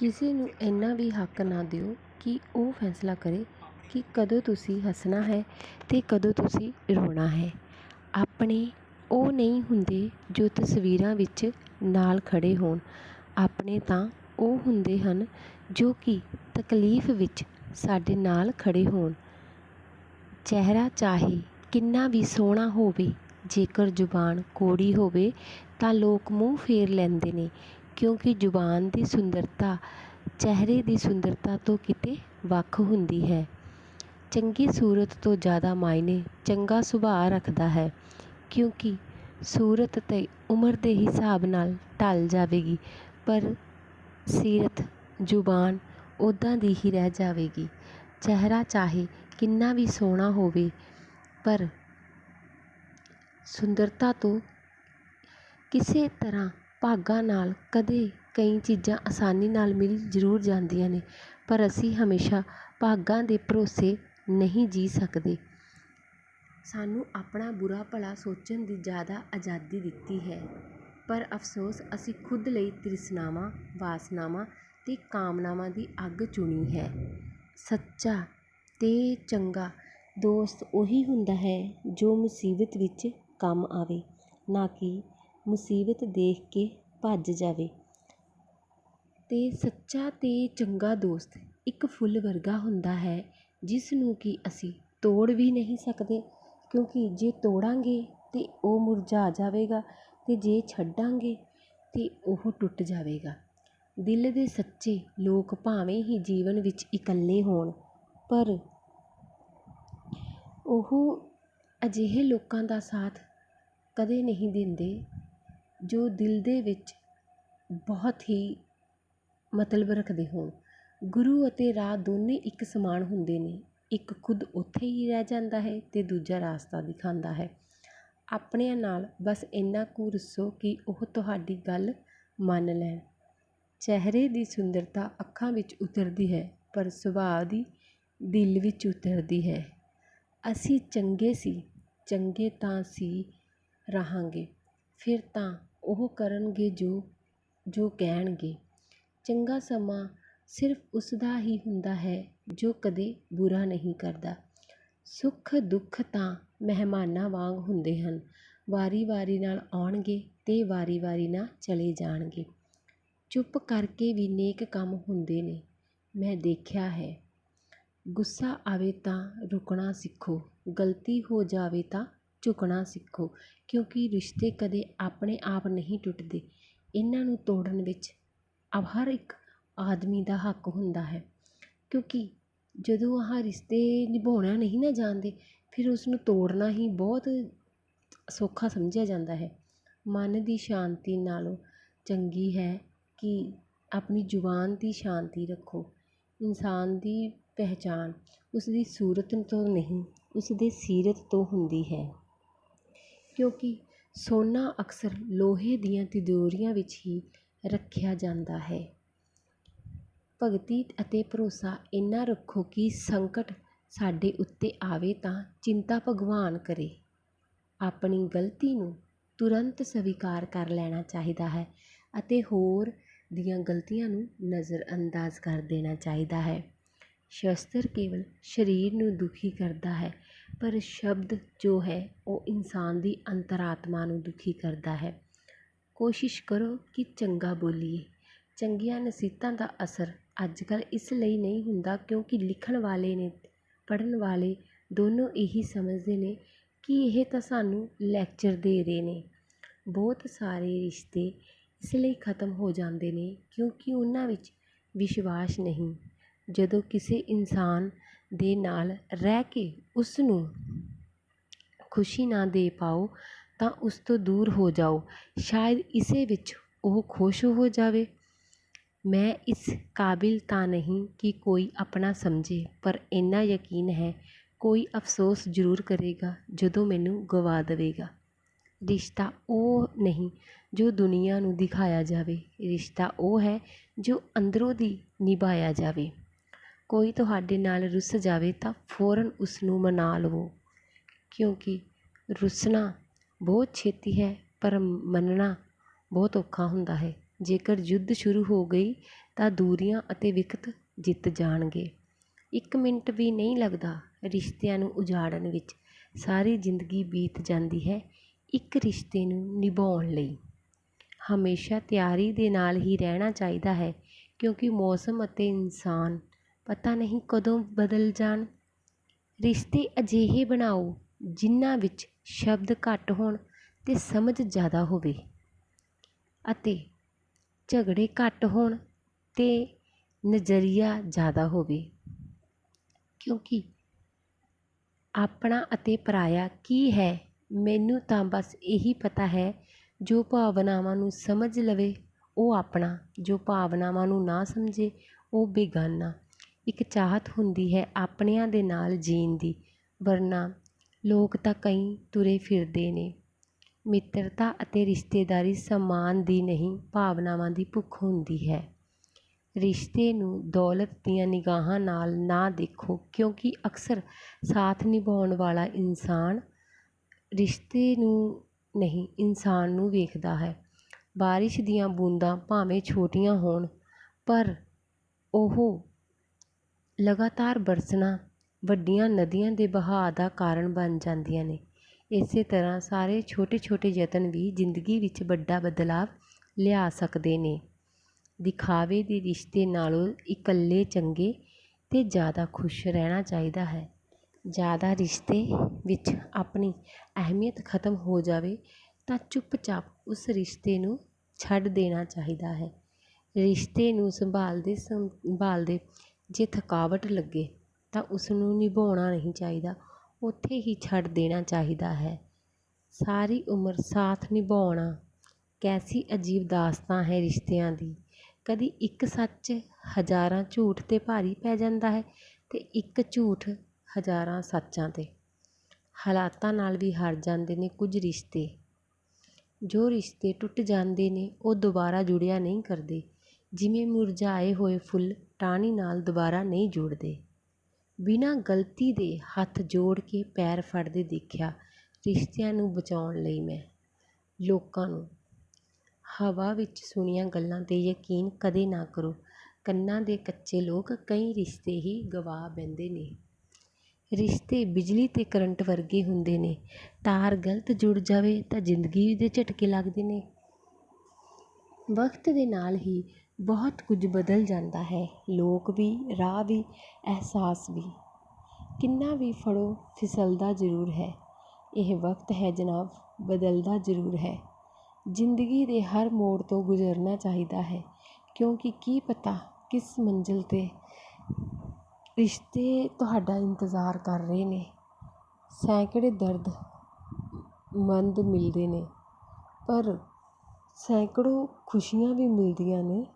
ਕਿਸੇ ਨੂੰ ਇੰਨਾ ਵੀ ਹੱਕ ਨਾ ਦਿਓ ਕਿ ਉਹ ਫੈਸਲਾ ਕਰੇ ਕਿ ਕਦੋਂ ਤੁਸੀਂ ਹੱਸਣਾ ਹੈ ਅਤੇ ਕਦੋਂ ਤੁਸੀਂ ਰੋਣਾ ਹੈ। ਆਪਣੇ ਉਹ ਨਹੀਂ ਹੁੰਦੇ ਜੋ ਤਸਵੀਰਾਂ ਵਿੱਚ ਨਾਲ ਖੜ੍ਹੇ ਹੋਣ। ਆਪਣੇ ਤਾਂ ਉਹ ਹੁੰਦੇ ਹਨ ਜੋ ਕਿ ਤਕਲੀਫ ਵਿੱਚ ਸਾਡੇ ਨਾਲ ਖੜ੍ਹੇ ਹੋਣ। ਚਿਹਰਾ ਚਾਹੇ ਕਿੰਨਾ ਵੀ ਸੋਹਣਾ ਹੋਵੇ, ਜੇਕਰ ਜ਼ੁਬਾਨ ਕੌੜੀ ਹੋਵੇ ਤਾਂ ਲੋਕ ਮੂੰਹ ਫੇਰ ਲੈਂਦੇ ਨੇ। ਕਿਉਂਕਿ ਜ਼ੁਬਾਨ ਦੀ ਸੁੰਦਰਤਾ ਚਿਹਰੇ ਦੀ ਸੁੰਦਰਤਾ ਤੋਂ ਕਿਤੇ ਵੱਖ ਹੁੰਦੀ ਹੈ। ਚੰਗੀ ਸੂਰਤ ਤੋਂ ਜ਼ਿਆਦਾ ਮਾਇਨੇ ਚੰਗਾ ਸੁਭਾਅ ਰੱਖਦਾ ਹੈ, ਕਿਉਂਕਿ ਸੂਰਤ ਤਾਂ ਉਮਰ ਦੇ ਹਿਸਾਬ ਨਾਲ ਢਲ ਜਾਵੇਗੀ, ਪਰ ਸੀਰਤ, ਜ਼ੁਬਾਨ ਉੱਦਾਂ ਦੀ ਹੀ ਰਹਿ ਜਾਵੇਗੀ। ਚਿਹਰਾ ਚਾਹੇ ਕਿੰਨਾ ਵੀ ਸੋਹਣਾ ਹੋਵੇ, ਪਰ ਸੁੰਦਰਤਾ ਤੋਂ ਕਿਸੇ ਤਰ੍ਹਾਂ ਭਾਗਾਂ ਨਾਲ ਕਦੇ ਕਈ ਚੀਜ਼ਾਂ ਆਸਾਨੀ ਨਾਲ ਮਿਲ ਜ਼ਰੂਰ ਜਾਂਦੀਆਂ ਨੇ, ਪਰ ਅਸੀਂ ਹਮੇਸ਼ਾ ਭਾਗਾਂ ਦੇ ਭਰੋਸੇ ਨਹੀਂ ਜੀ ਸਕਦੇ। ਸਾਨੂੰ ਆਪਣਾ ਬੁਰਾ ਭਲਾ ਸੋਚਣ ਦੀ ਜ਼ਿਆਦਾ ਆਜ਼ਾਦੀ ਦਿੱਤੀ ਹੈ, ਪਰ ਅਫਸੋਸ ਅਸੀਂ ਖੁਦ ਲਈ ਤ੍ਰਿਸ਼ਨਾਵਾਂ, ਵਾਸਨਾਵਾਂ ਅਤੇ ਕਾਮਨਾਵਾਂ ਦੀ ਅੱਗ ਚੁਣੀ ਹੈ। ਸੱਚਾ ਅਤੇ ਚੰਗਾ ਦੋਸਤ ਉਹੀ ਹੁੰਦਾ ਹੈ ਜੋ ਮੁਸੀਬਤ ਵਿੱਚ ਕੰਮ ਆਵੇ, ਨਾ ਕਿ ਮੁਸੀਬਤ ਦੇਖ ਕੇ ਭੱਜ ਜਾਵੇ। ਅਤੇ ਸੱਚਾ ਅਤੇ ਚੰਗਾ ਦੋਸਤ ਇੱਕ ਫੁੱਲ ਵਰਗਾ ਹੁੰਦਾ ਹੈ, ਜਿਸ ਨੂੰ ਕਿ ਅਸੀਂ ਤੋੜ ਵੀ ਨਹੀਂ ਸਕਦੇ। ਕਿਉਂਕਿ ਜੇ ਤੋੜਾਂਗੇ ਤਾਂ ਉਹ ਮੁਰਝਾ ਜਾਵੇਗਾ ਅਤੇ ਜੇ ਛੱਡਾਂਗੇ ਤਾਂ ਉਹ ਟੁੱਟ ਜਾਵੇਗਾ। ਦਿਲ ਦੇ ਸੱਚੇ ਲੋਕ ਭਾਵੇਂ ਹੀ ਜੀਵਨ ਵਿੱਚ ਇਕੱਲੇ ਹੋਣ, ਪਰ ਉਹ ਅਜਿਹੇ ਲੋਕਾਂ ਦਾ ਸਾਥ ਕਦੇ ਨਹੀਂ ਦਿੰਦੇ ਜੋ ਦਿਲ ਦੇ ਵਿੱਚ ਬਹੁਤ ਹੀ ਮਤਲਬ ਰੱਖਦੇ ਹੋਣ। ਗੁਰੂ ਅਤੇ ਰਾਹ ਦੋਨੇ ਇੱਕ ਸਮਾਨ ਹੁੰਦੇ ਨੇ। ਇੱਕ ਖੁਦ ਉੱਥੇ ਹੀ ਰਹਿ ਜਾਂਦਾ ਹੈ ਅਤੇ ਦੂਜਾ ਰਾਸਤਾ ਦਿਖਾਉਂਦਾ ਹੈ। ਆਪਣਿਆਂ ਨਾਲ ਬਸ ਇੰਨਾ ਕੁ ਰੁੱਸੋ ਕਿ ਉਹ ਤੁਹਾਡੀ ਗੱਲ ਮੰਨ ਲੈਣ। ਚਿਹਰੇ ਦੀ ਸੁੰਦਰਤਾ ਅੱਖਾਂ ਵਿੱਚ ਉਤਰਦੀ ਹੈ, ਪਰ ਸੁਭਾਅ ਦੀ ਦਿਲ ਵਿੱਚ ਉਤਰਦੀ ਹੈ। ਅਸੀਂ ਚੰਗੇ ਸੀ, ਚੰਗੇ ਤਾਂ ਸੀ ਰਹਾਂਗੇ। ਫਿਰ ਤਾਂ ਉਹ ਕਰਨਗੇ ਜੋ ਜੋ ਕਹਿਣਗੇ। ਚੰਗਾ ਸਮਾਂ ਸਿਰਫ ਉਸਦਾ ਹੀ ਹੁੰਦਾ ਹੈ ਜੋ ਕਦੇ ਬੁਰਾ ਨਹੀਂ ਕਰਦਾ। ਸੁੱਖ ਦੁੱਖ ਤਾਂ ਮਹਿਮਾਨਾਂ ਵਾਂਗ ਹੁੰਦੇ ਹਨ। ਵਾਰੀ ਵਾਰੀ ਨਾਲ ਆਉਣਗੇ ਅਤੇ ਵਾਰੀ ਵਾਰੀ ਨਾਲ ਚਲੇ ਜਾਣਗੇ। ਚੁੱਪ ਕਰਕੇ ਵੀ ਨੇਕ ਕੰਮ ਹੁੰਦੇ ਨੇ। ਮੈਂ ਦੇਖਿਆ ਹੈ। ਗੁੱਸਾ ਆਵੇ ਤਾਂ ਰੁਕਣਾ ਸਿੱਖੋ, ਗਲਤੀ ਹੋ ਜਾਵੇ ਤਾਂ ਝੁਕਣਾ ਸਿੱਖੋ, ਕਿਉਂਕਿ ਰਿਸ਼ਤੇ ਕਦੇ ਆਪਣੇ ਆਪ ਨਹੀਂ ਟੁੱਟਦੇ। ਇਹਨਾਂ ਨੂੰ ਤੋੜਨ ਵਿੱਚ ਹਰ ਇੱਕ ਆਦਮੀ ਦਾ ਹੱਕ ਹੁੰਦਾ ਹੈ, ਕਿਉਂਕਿ ਜਦੋਂ ਆਹ ਰਿਸ਼ਤੇ ਨਿਭਾਉਣਾ ਨਹੀਂ ਨਾ ਜਾਣਦੇ, ਫਿਰ ਉਸਨੂੰ ਤੋੜਨਾ ਹੀ ਬਹੁਤ ਸੌਖਾ ਸਮਝਿਆ ਜਾਂਦਾ ਹੈ। ਮਨ ਦੀ ਸ਼ਾਂਤੀ ਨਾਲੋਂ ਚੰਗੀ ਹੈ ਕਿ ਆਪਣੀ ਜ਼ੁਬਾਨ ਦੀ ਸ਼ਾਂਤੀ ਰੱਖੋ। ਇਨਸਾਨ ਦੀ ਪਹਿਚਾਣ ਉਸਦੀ ਸੂਰਤ ਤੋਂ ਨਹੀਂ, ਉਸਦੇ ਸੀਰਤ ਤੋਂ ਹੁੰਦੀ ਹੈ। ਕਿਉਂਕਿ ਸੋਨਾ ਅਕਸਰ ਲੋਹੇ ਦੀਆਂ ਤਿਜੋਰੀਆਂ ਵਿੱਚ ਹੀ ਰੱਖਿਆ ਜਾਂਦਾ ਹੈ। ਭਗਤੀ ਅਤੇ ਭਰੋਸਾ ਇੰਨਾ ਰੱਖੋ ਕਿ ਸੰਕਟ ਸਾਡੇ ਉੱਤੇ ਆਵੇ ਤਾਂ ਚਿੰਤਾ ਭਗਵਾਨ ਕਰੇ। ਆਪਣੀ ਗਲਤੀ ਨੂੰ ਤੁਰੰਤ ਸਵੀਕਾਰ ਕਰ ਲੈਣਾ ਚਾਹੀਦਾ ਹੈ ਅਤੇ ਹੋਰ ਦੀਆਂ ਗਲਤੀਆਂ ਨੂੰ ਨਜ਼ਰਅੰਦਾਜ਼ ਕਰ ਦੇਣਾ ਚਾਹੀਦਾ ਹੈ। ਸ਼ਸਤਰ ਕੇਵਲ ਸਰੀਰ ਨੂੰ ਦੁਖੀ ਕਰਦਾ ਹੈ ਪਰ ਸ਼ਬਦ ਜੋ ਹੈ, ਉਹ ਇਨਸਾਨ ਦੀ ਅੰਤਰਾਤਮਾ ਨੂੰ ਦੁਖੀ ਕਰਦਾ ਹੈ। ਕੋਸ਼ਿਸ਼ ਕਰੋ ਕਿ ਚੰਗਾ ਬੋਲੀਏ। ਚੰਗੀਆਂ ਨਸੀਹਤਾਂ ਦਾ ਅਸਰ ਅੱਜ ਕੱਲ੍ਹ ਇਸ ਲਈ ਨਹੀਂ ਹੁੰਦਾ ਕਿਉਂਕਿ ਲਿਖਣ ਵਾਲੇ ਨੇ, ਪੜ੍ਹਨ ਵਾਲੇ ਦੋਨੋਂ ਇਹੀ ਸਮਝਦੇ ਨੇ ਕਿ ਇਹ ਤਾਂ ਸਾਨੂੰ ਲੈਕਚਰ ਦੇ ਰਹੇ ਨੇ। ਬਹੁਤ ਸਾਰੇ ਰਿਸ਼ਤੇ ਇਸ ਲਈ ਖਤਮ ਹੋ ਜਾਂਦੇ ਨੇ ਕਿਉਂਕਿ ਉਹਨਾਂ ਵਿੱਚ ਵਿਸ਼ਵਾਸ ਨਹੀਂ। ਜਦੋਂ ਕਿਸੇ ਇਨਸਾਨ ਦੇ ਨਾਲ ਰਹਿ ਕੇ ਉਸ ਨੂੰ ਖੁਸ਼ੀ ਨਾ ਦੇ ਪਾਓ, ਤਾਂ ਉਸ ਤੋਂ ਦੂਰ ਹੋ ਜਾਓ। ਸ਼ਾਇਦ ਇਸੇ ਵਿੱਚ ਉਹ ਖੁਸ਼ ਹੋ ਜਾਵੇ। ਮੈਂ ਇਸ ਕਾਬਿਲ ਤਾਂ ਨਹੀਂ ਕਿ ਕੋਈ ਆਪਣਾ ਸਮਝੇ, ਪਰ ਇੰਨਾ ਯਕੀਨ ਹੈ, ਕੋਈ ਅਫਸੋਸ ਜ਼ਰੂਰ ਕਰੇਗਾ, ਜਦੋਂ ਮੈਨੂੰ ਗਵਾ ਦੇਵੇਗਾ। ਰਿਸ਼ਤਾ ਉਹ ਨਹੀਂ, ਜੋ ਦੁਨੀਆ ਨੂੰ ਦਿਖਾਇਆ ਜਾਵੇ। ਰਿਸ਼ਤਾ ਉਹ ਹੈ, ਜੋ ਅੰਦਰੋਂ ਦੀ ਨਿਭਾਇਆ ਜਾਵੇ। ਕੋਈ ਤੁਹਾਡੇ ਨਾਲ ਰੁੱਸ ਜਾਵੇ ਤਾਂ ਫੌਰਨ ਉਸ ਨੂੰ ਮਨਾ ਲਵੋ। ਕਿਉਂਕਿ ਰੁੱਸਣਾ ਬਹੁਤ ਛੇਤੀ ਹੈ, ਪਰ ਮੰਨਣਾ ਬਹੁਤ ਔਖਾ ਹੁੰਦਾ ਹੈ। ਜੇਕਰ ਯੁੱਧ ਸ਼ੁਰੂ ਹੋ ਗਈ ਤਾਂ ਦੂਰੀਆਂ ਅਤੇ ਵਿਕਤ ਜਿੱਤ ਜਾਣਗੇ। ਇੱਕ ਮਿੰਟ ਵੀ ਨਹੀਂ ਲੱਗਦਾ ਰਿਸ਼ਤਿਆਂ ਨੂੰ ਉਜਾੜਨ ਵਿੱਚ। ਸਾਰੀ ਜ਼ਿੰਦਗੀ ਬੀਤ ਜਾਂਦੀ ਹੈ ਇੱਕ ਰਿਸ਼ਤੇ ਨੂੰ ਨਿਭਾਉਣ ਲਈ। ਹਮੇਸ਼ਾ ਤਿਆਰੀ ਦੇ ਨਾਲ ਹੀ ਰਹਿਣਾ ਚਾਹੀਦਾ ਹੈ, ਕਿਉਂਕਿ ਮੌਸਮ ਅਤੇ ਇਨਸਾਨ ਪਤਾ ਨਹੀਂ ਕਦੋਂ ਬਦਲ ਜਾਣ। ਰਿਸ਼ਤੇ ਅਜਿਹੇ ਬਣਾਓ ਜਿਨ੍ਹਾਂ ਵਿੱਚ ਸ਼ਬਦ ਘੱਟ ਹੋਣ ਅਤੇ ਸਮਝ ਜ਼ਿਆਦਾ ਹੋਵੇ ਅਤੇ ਝਗੜੇ ਘੱਟ ਹੋਣ ਅਤੇ ਨਜ਼ਰੀਆ ਜ਼ਿਆਦਾ ਹੋਵੇ। ਕਿਉਂਕਿ ਆਪਣਾ ਅਤੇ ਪਰਾਇਆ ਕੀ ਹੈ, ਮੈਨੂੰ ਤਾਂ ਬਸ ਇਹੀ ਪਤਾ ਹੈ, ਜੋ ਭਾਵਨਾਵਾਂ ਨੂੰ ਸਮਝ ਲਵੇ, ਉਹ ਆਪਣਾ, ਜੋ ਭਾਵਨਾਵਾਂ ਨੂੰ ਨਾ ਸਮਝੇ, ਉਹ ਬੇਗਾਨਾ। ਇੱਕ ਚਾਹਤ ਹੁੰਦੀ ਹੈ ਆਪਣਿਆਂ ਦੇ ਨਾਲ ਜੀਣ ਦੀ, ਵਰਨਾ ਲੋਕ ਤਾਂ ਕਈ ਤੁਰੇ ਫਿਰਦੇ ਨੇ। ਮਿੱਤਰਤਾ ਅਤੇ ਰਿਸ਼ਤੇਦਾਰੀ ਸਮਾਨ ਦੀ ਨਹੀਂ, ਭਾਵਨਾਵਾਂ ਦੀ ਭੁੱਖ ਹੁੰਦੀ ਹੈ। ਰਿਸ਼ਤੇ ਨੂੰ ਦੌਲਤ ਦੀਆਂ ਨਿਗਾਹਾਂ ਨਾਲ ਨਾ ਦੇਖੋ, ਕਿਉਂਕਿ ਅਕਸਰ ਸਾਥ ਨਿਭਾਉਣ ਵਾਲਾ ਇਨਸਾਨ ਰਿਸ਼ਤੇ ਨੂੰ ਨਹੀਂ, ਇਨਸਾਨ ਨੂੰ ਵੇਖਦਾ ਹੈ। ਬਾਰਿਸ਼ ਦੀਆਂ ਬੂੰਦਾਂ ਭਾਵੇਂ ਛੋਟੀਆਂ ਹੋਣ, ਪਰ ਉਹ ਲਗਾਤਾਰ ਬਰਸਣਾ ਵੱਡੀਆਂ ਨਦੀਆਂ ਦੇ ਬਹਾਅ ਦਾ ਕਾਰਨ ਬਣ ਜਾਂਦੀਆਂ ਨੇ। ਇਸੇ ਤਰ੍ਹਾਂ ਸਾਰੇ ਛੋਟੇ ਛੋਟੇ ਯਤਨ ਵੀ ਜ਼ਿੰਦਗੀ ਵਿੱਚ ਵੱਡਾ ਬਦਲਾਵ ਲਿਆ ਸਕਦੇ ਨੇ। ਦਿਖਾਵੇ ਦੇ ਰਿਸ਼ਤੇ ਨਾਲੋਂ ਇਕੱਲੇ ਚੰਗੇ ਅਤੇ ਜ਼ਿਆਦਾ ਖੁਸ਼ ਰਹਿਣਾ ਚਾਹੀਦਾ ਹੈ। ਜ਼ਿਆਦਾ ਰਿਸ਼ਤੇ ਵਿੱਚ ਆਪਣੀ ਅਹਿਮੀਅਤ ਖਤਮ ਹੋ ਜਾਵੇ ਤਾਂ ਚੁੱਪਚਾਪ ਉਸ ਰਿਸ਼ਤੇ ਨੂੰ ਛੱਡ ਦੇਣਾ ਚਾਹੀਦਾ ਹੈ। ਰਿਸ਼ਤੇ ਨੂੰ ਸੰਭਾਲਦੇ ਸੰਭਾਲਦੇ ਜੇ ਥਕਾਵਟ ਲੱਗੇ ਤਾਂ ਉਸਨੂੰ ਨਿਭਾਉਣਾ ਨਹੀਂ ਚਾਹੀਦਾ। ਉੱਥੇ ਹੀ ਛੱਡ ਦੇਣਾ ਚਾਹੀਦਾ ਹੈ। ਸਾਰੀ ਉਮਰ ਸਾਥ ਨਿਭਾਉਣਾ ਕੈਸੀ ਅਜੀਬ ਦਾਸਤਾਂ ਹੈ ਰਿਸ਼ਤਿਆਂ ਦੀ। ਕਦੀ ਇੱਕ ਸੱਚ ਹਜ਼ਾਰਾਂ ਝੂਠ 'ਤੇ ਭਾਰੀ ਪੈ ਜਾਂਦਾ ਹੈ ਅਤੇ ਇੱਕ ਝੂਠ ਹਜ਼ਾਰਾਂ ਸੱਚਾਂ 'ਤੇ। ਹਾਲਾਤਾਂ ਨਾਲ ਵੀ ਹਾਰ ਜਾਂਦੇ ਨੇ ਕੁਝ ਰਿਸ਼ਤੇ। ਜੋ ਰਿਸ਼ਤੇ ਟੁੱਟ ਜਾਂਦੇ ਨੇ ਉਹ ਦੁਬਾਰਾ ਜੁੜਿਆ ਨਹੀਂ ਕਰਦੇ। ਜਿਵੇਂ ਮੁਰਝਾਏ ਹੋਏ ਫੁੱਲ ਟਾਹਣੀ ਨਾਲ ਦੁਬਾਰਾ ਨਹੀਂ ਜੁੜਦੇ। ਬਿਨਾਂ ਗਲਤੀ ਦੇ ਹੱਥ ਜੋੜ ਕੇ ਪੈਰ ਫੜਦੇ ਦੇਖਿਆ ਰਿਸ਼ਤਿਆਂ ਨੂੰ ਬਚਾਉਣ ਲਈ ਮੈਂ। ਲੋਕਾਂ ਨੂੰ। ਹਵਾ ਵਿੱਚ ਸੁਣੀਆਂ ਗੱਲਾਂ 'ਤੇ ਯਕੀਨ ਕਦੇ ਨਾ ਕਰੋ, ਕੰਨਾਂ ਦੇ ਕੱਚੇ ਲੋਕ ਕਈ ਰਿਸ਼ਤੇ ਹੀ ਗਵਾ ਬਹਿੰਦੇ ਨੇ। ਰਿਸ਼ਤੇ ਬਿਜਲੀ ਅਤੇ ਕਰੰਟ ਵਰਗੇ ਹੁੰਦੇ ਨੇ। ਤਾਰ ਗਲਤ ਜੁੜ ਜਾਵੇ ਤਾਂ ਜ਼ਿੰਦਗੀ ਦੇ ਝਟਕੇ ਲੱਗਦੇ ਨੇ। ਵਕਤ ਦੇ ਨਾਲ ਹੀ ਬਹੁਤ ਕੁਝ ਬਦਲ ਜਾਂਦਾ ਹੈ। ਲੋਕ ਵੀ, ਰਾਹ ਵੀ, ਅਹਿਸਾਸ ਵੀ। ਕਿੰਨਾ ਵੀ ਫੜੋ, ਫਿਸਲਦਾ ਜ਼ਰੂਰ ਹੈ। ਇਹ ਵਕਤ ਹੈ ਜਨਾਬ, ਬਦਲਦਾ ਜ਼ਰੂਰ ਹੈ। ਜ਼ਿੰਦਗੀ ਦੇ ਹਰ ਮੋੜ ਤੋਂ ਗੁਜ਼ਰਨਾ ਚਾਹੀਦਾ ਹੈ। ਕਿਉਂਕਿ ਕੀ ਪਤਾ ਕਿਸ ਮੰਜ਼ਿਲ 'ਤੇ ਰਿਸ਼ਤੇ ਤੁਹਾਡਾ ਇੰਤਜ਼ਾਰ ਕਰ ਰਹੇ ਨੇ। ਸੈਂਕੜੇ ਦਰਦ ਮੰਦ ਮਿਲਦੇ ਨੇ। ਪਰ ਸੈਂਕੜੋ ਖੁਸ਼ੀਆਂ ਵੀ ਮਿਲਦੀਆਂ ਨੇ।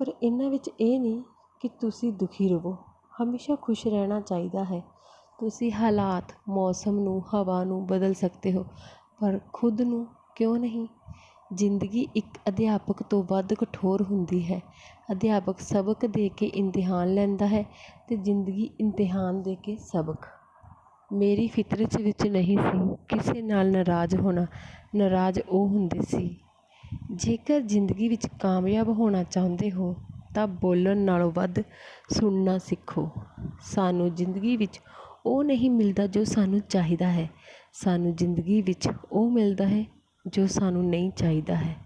ਪਰ ਇਹਨਾਂ ਵਿੱਚ ਇਹ ਨਹੀਂ ਕਿ ਤੁਸੀਂ ਦੁਖੀ ਰਹੋ ਹਮੇਸ਼ਾ ਖੁਸ਼ ਰਹਿਣਾ ਚਾਹੀਦਾ ਹੈ। ਤੁਸੀਂ ਹਾਲਾਤ, ਮੌਸਮ ਨੂੰ, ਹਵਾ ਨੂੰ ਬਦਲ ਸਕਦੇ ਹੋ, ਪਰ ਖੁਦ ਨੂੰ ਕਿਉਂ ਨਹੀਂ? ਜ਼ਿੰਦਗੀ ਇੱਕ ਅਧਿਆਪਕ ਤੋਂ ਵੱਧ ਕਠੋਰ ਹੁੰਦੀ ਹੈ। ਅਧਿਆਪਕ ਸਬਕ ਦੇ ਕੇ ਇਮਤਿਹਾਨ ਲੈਂਦਾ ਹੈ ਅਤੇ ਜ਼ਿੰਦਗੀ ਇਮਤਿਹਾਨ ਦੇ ਕੇ ਸਬਕ। ਮੇਰੀ ਫਿਤਰਤ ਵਿੱਚ ਨਹੀਂ ਸੀ ਕਿਸੇ ਨਾਲ ਨਾਰਾਜ਼ ਹੋਣਾ। ਨਾਰਾਜ਼ ਉਹ ਹੁੰਦੇ ਸੀ ਜੇਕਰ ਜ਼ਿੰਦਗੀ ਵਿੱਚ ਕਾਮਯਾਬ ਹੋਣਾ ਚਾਹੁੰਦੇ ਹੋ, ਤਾਂ ਬੋਲਣ ਨਾਲੋਂ ਵੱਧ ਸੁਣਨਾ ਸਿੱਖੋ। ਸਾਨੂੰ ਜ਼ਿੰਦਗੀ ਵਿੱਚ ਉਹ ਨਹੀਂ ਮਿਲਦਾ ਜੋ ਸਾਨੂੰ ਚਾਹੀਦਾ ਹੈ। ਸਾਨੂੰ ਜ਼ਿੰਦਗੀ ਵਿੱਚ ਉਹ ਮਿਲਦਾ ਹੈ ਜੋ ਸਾਨੂੰ ਨਹੀਂ ਚਾਹੀਦਾ ਹੈ।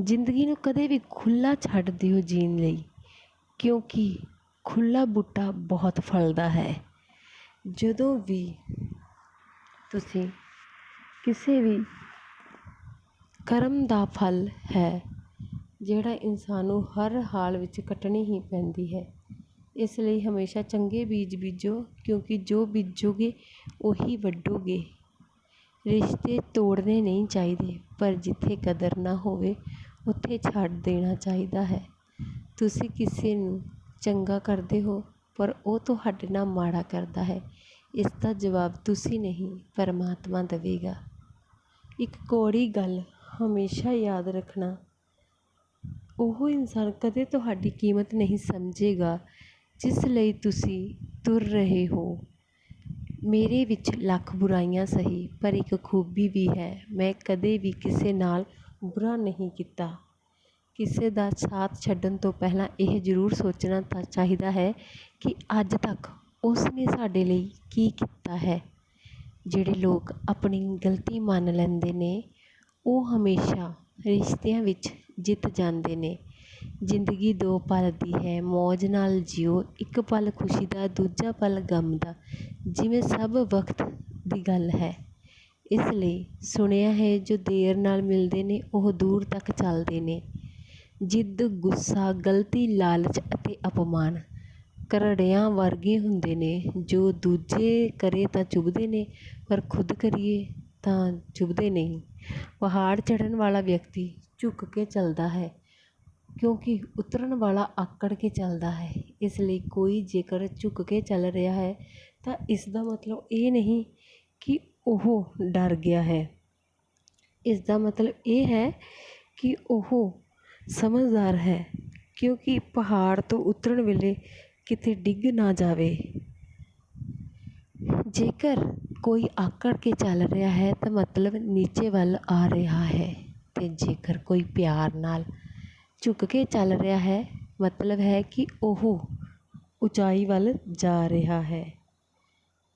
ਜ਼ਿੰਦਗੀ ਨੂੰ ਕਦੇ ਵੀ ਖੁੱਲ੍ਹਾ ਛੱਡ ਦਿਓ ਜੀਣ ਲਈ, ਕਿਉਂਕਿ ਖੁੱਲ੍ਹਾ ਬੂਟਾ ਬਹੁਤ ਫਲਦਾ ਹੈ। ਜਦੋਂ ਵੀ ਤੁਸੀਂ ਕਿਸੇ ਵੀ ਕਰਮ ਦਾ ਫਲ ਹੈ, ਜਿਹੜਾ ਇਨਸਾਨ ਨੂੰ ਹਰ ਹਾਲ ਵਿੱਚ ਕੱਟਣੀ ਹੀ ਪੈਂਦੀ ਹੈ। ਇਸ ਲਈ ਹਮੇਸ਼ਾ ਚੰਗੇ ਬੀਜ ਬੀਜੋ, ਕਿਉਂਕਿ ਜੋ ਬੀਜੋਗੇ, ਉਹੀ ਵੱਢੋਗੇ। ਰਿਸ਼ਤੇ ਤੋੜਨੇ ਨਹੀਂ ਚਾਹੀਦੇ, ਪਰ ਜਿੱਥੇ ਕਦਰ ਨਾ ਹੋਵੇ, ਉੱਥੇ ਛੱਡ ਦੇਣਾ ਚਾਹੀਦਾ ਹੈ। ਤੁਸੀਂ ਕਿਸੇ ਨੂੰ ਚੰਗਾ ਕਰਦੇ ਹੋ, ਪਰ ਉਹ ਤੁਹਾਡੇ ਨਾਲ ਮਾੜਾ ਕਰਦਾ ਹੈ। ਇਸ ਦਾ ਜਵਾਬ ਤੁਸੀਂ ਨਹੀਂ, ਪਰਮਾਤਮਾ ਦੇਵੇਗਾ। ਇੱਕ ਕੌੜੀ ਗੱਲ ਹਮੇਸ਼ਾ ਯਾਦ ਰੱਖਣਾ। ਉਹ ਇਨਸਾਨ ਕਦੇ ਤੁਹਾਡੀ ਕੀਮਤ ਨਹੀਂ ਸਮਝੇਗਾ, ਜਿਸ ਲਈ ਤੁਸੀਂ ਤੁਰ ਰਹੇ ਹੋ। ਮੇਰੇ ਵਿੱਚ ਲੱਖ ਬੁਰਾਈਆਂ ਸਹੀ, ਪਰ ਇੱਕ ਖੂਬੀ ਵੀ ਹੈ। ਮੈਂ ਕਦੇ ਵੀ ਕਿਸੇ ਨਾਲ ਬੁਰਾ ਨਹੀਂ ਕੀਤਾ। ਕਿਸੇ ਦਾ ਸਾਥ ਛੱਡਣ ਤੋਂ ਪਹਿਲਾਂ ਇਹ ਜ਼ਰੂਰ ਸੋਚਣਾ ਤਾਂ ਚਾਹੀਦਾ ਹੈ ਕਿ ਅੱਜ ਤੱਕ ਉਸ ਨੇ ਸਾਡੇ ਲਈ ਕੀ ਕੀਤਾ ਹੈ, ਜਿਹੜੇ ਲੋਕ ਆਪਣੀ ਗਲਤੀ ਮੰਨ ਲੈਂਦੇ ਨੇ। ਉਹ ਹਮੇਸ਼ਾ ਰਿਸ਼ਤਿਆਂ ਵਿੱਚ ਜਿੱਤ ਜਾਂਦੇ ਨੇ। ਜ਼ਿੰਦਗੀ ਦੋ ਪਲ ਦੀ ਹੈ। ਮੌਜ ਨਾਲ ਜਿਓ। ਇੱਕ ਪਲ ਖੁਸ਼ੀ ਦਾ, ਦੂਜਾ ਪਲ ਗਮ ਦਾ। ਜਿਵੇਂ ਸਭ ਵਕਤ ਦੀ ਗੱਲ ਹੈ। ਇਸ ਲਈ ਸੁਣਿਆ ਹੈ, ਜੋ ਦੇਰ ਨਾਲ ਮਿਲਦੇ ਨੇ, ਉਹ ਦੂਰ ਤੱਕ ਚੱਲਦੇ ਨੇ। ਜਿੱਦ, ਗੁੱਸਾ, ਗਲਤੀ, ਲਾਲਚ ਅਤੇ ਅਪਮਾਨ ਕਰੜਿਆਂ ਵਰਗੇ ਹੁੰਦੇ ਨੇ। ਜੋ ਦੂਜੇ ਕਰੇ ਤਾਂ ਚੁਭਦੇ ਨੇ, ਪਰ ਖੁਦ ਕਰੀਏ ਤਾਂ ਚੁਭਦੇ ਨਹੀਂ। ਪਹਾੜ ਚੜ੍ਹਨ ਵਾਲਾ ਵਿਅਕਤੀ ਝੁਕ ਕੇ ਚੱਲਦਾ ਹੈ, ਕਿਉਂਕਿ ਉਤਰਨ ਵਾਲਾ ਆਕੜ ਕੇ ਚੱਲਦਾ ਹੈ। ਇਸ ਲਈ ਕੋਈ ਜੇਕਰ ਝੁਕ ਕੇ ਚੱਲ ਰਿਹਾ ਹੈ, ਤਾਂ ਇਸ ਦਾ ਮਤਲਬ ਇਹ ਨਹੀਂ ਕਿ ਉਹ ਡਰ ਗਿਆ ਹੈ। ਇਸ ਦਾ ਮਤਲਬ ਇਹ ਹੈ ਕਿ ਉਹ ਸਮਝਦਾਰ ਹੈ, ਕਿਉਂਕਿ ਪਹਾੜ ਤੋਂ ਉਤਰਨ ਵੇਲੇ ਕਿਤੇ ਡਿੱਗ ਨਾ ਜਾਵੇ। ਜੇਕਰ ਕੋਈ ਆਕੜ ਕੇ ਚੱਲ ਰਿਹਾ ਹੈ ਤਾਂ ਮਤਲਬ ਨੀਚੇ ਵੱਲ ਆ ਰਿਹਾ ਹੈ ਅਤੇ ਜੇਕਰ ਕੋਈ ਪਿਆਰ ਨਾਲ ਝੁਕ ਕੇ ਚੱਲ ਰਿਹਾ ਹੈ, ਮਤਲਬ ਹੈ ਕਿ ਉਹ ਉਚਾਈ ਵੱਲ ਜਾ ਰਿਹਾ ਹੈ।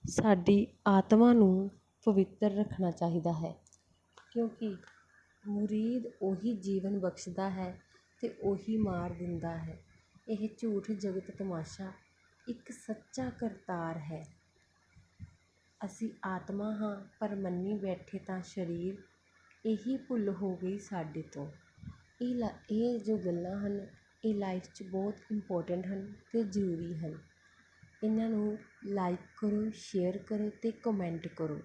ਸਾਡੀ ਆਤਮਾ ਨੂੰ ਪਵਿੱਤਰ ਰੱਖਣਾ ਚਾਹੀਦਾ ਹੈ, ਕਿਉਂਕਿ ਮੁਰੀਦ ਉਹੀ ਜੀਵਨ ਬਖਸ਼ਦਾ ਹੈ ਅਤੇ ਉਹੀ ਮਾਰ ਦਿੰਦਾ ਹੈ। ਇਹ ਝੂਠ ਜਗਤ ਤਮਾਸ਼ਾ ਇੱਕ ਸੱਚਾ ਕਰਤਾਰ ਹੈ। ਅਸੀਂ ਆਤਮਾ ਹਾਂ, ਪਰ ਮੰਨੀ ਬੈਠੇ ਤਾਂ ਸਰੀਰ ਇਹੀ ਭੁੱਲ ਹੋ ਗਈ ਸਾਡੇ ਤੋਂ। ਇਹ ਲਾ, ਇਹ ਜੋ ਗੱਲਾਂ ਹਨ, ਇਹ ਲਾਈਫ 'ਚ ਬਹੁਤ ਇੰਪੋਰਟੈਂਟ ਹਨ ਅਤੇ ਜ਼ਰੂਰੀ ਹਨ। ਇਹਨਾਂ ਨੂੰ ਲਾਈਕ ਕਰੋ ਸ਼ੇਅਰ ਕਰੋ ਅਤੇ ਕਮੈਂਟ ਕਰੋ।